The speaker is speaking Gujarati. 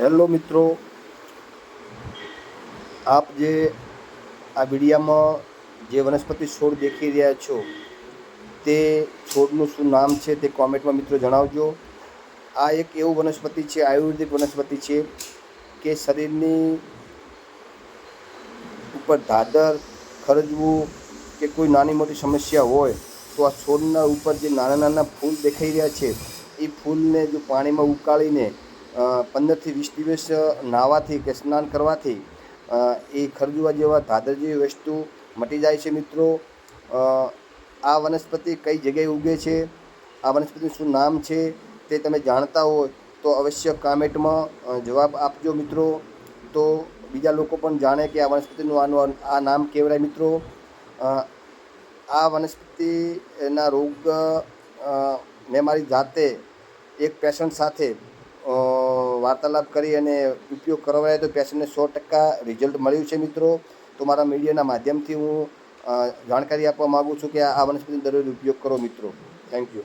હેલો મિત્રો. આપ જે આ વિડીયામાં જે વનસ્પતિ છોડ દેખી રહ્યા છો, તે છોડનું શું નામ છે તે કોમેન્ટમાં મિત્રો જણાવજો. આ એક એવું વનસ્પતિ છે, આયુર્વેદિક વનસ્પતિ છે, કે શરીરની ઉપર ધાદર ખરજવું કે કોઈ નાની મોટી સમસ્યા હોય, તો આ છોડના ઉપર જે નાના નાના ફૂલ દેખાઈ રહ્યા છે, એ ફૂલને જો પાણીમાં ઉકાળીને પંદરથી વીસ દિવસ નાહવાથી કે સ્નાન કરવાથી એ ખરજુવા જેવા ધાદર જેવી વસ્તુ મટી જાય છે મિત્રો. આ વનસ્પતિ કઈ જગ્યાએ ઉગે છે? આ વનસ્પતિનું શું નામ છે? તે તમે જાણતા હોય તો અવશ્ય કામેન્ટમાં જવાબ આપજો મિત્રો. તો બીજા લોકો પણ જાણે કે આ વનસ્પતિનું આનું આ નામ કહેવાય મિત્રો. આ વનસ્પતિના રોગ મેં મારી જાતે એક પેશન્ટ સાથે વાર્તાલાપ કરી અને ઉપયોગ કરવાય તો પેશન્ટને સો ટકા રિઝલ્ટ મળ્યું છે મિત્રો. તો મારા મીડિયાના માધ્યમથી હું જાણકારી આપવા માગું છું કે આ વનસ્પતિનો દરરોજ ઉપયોગ કરો મિત્રો. Thank you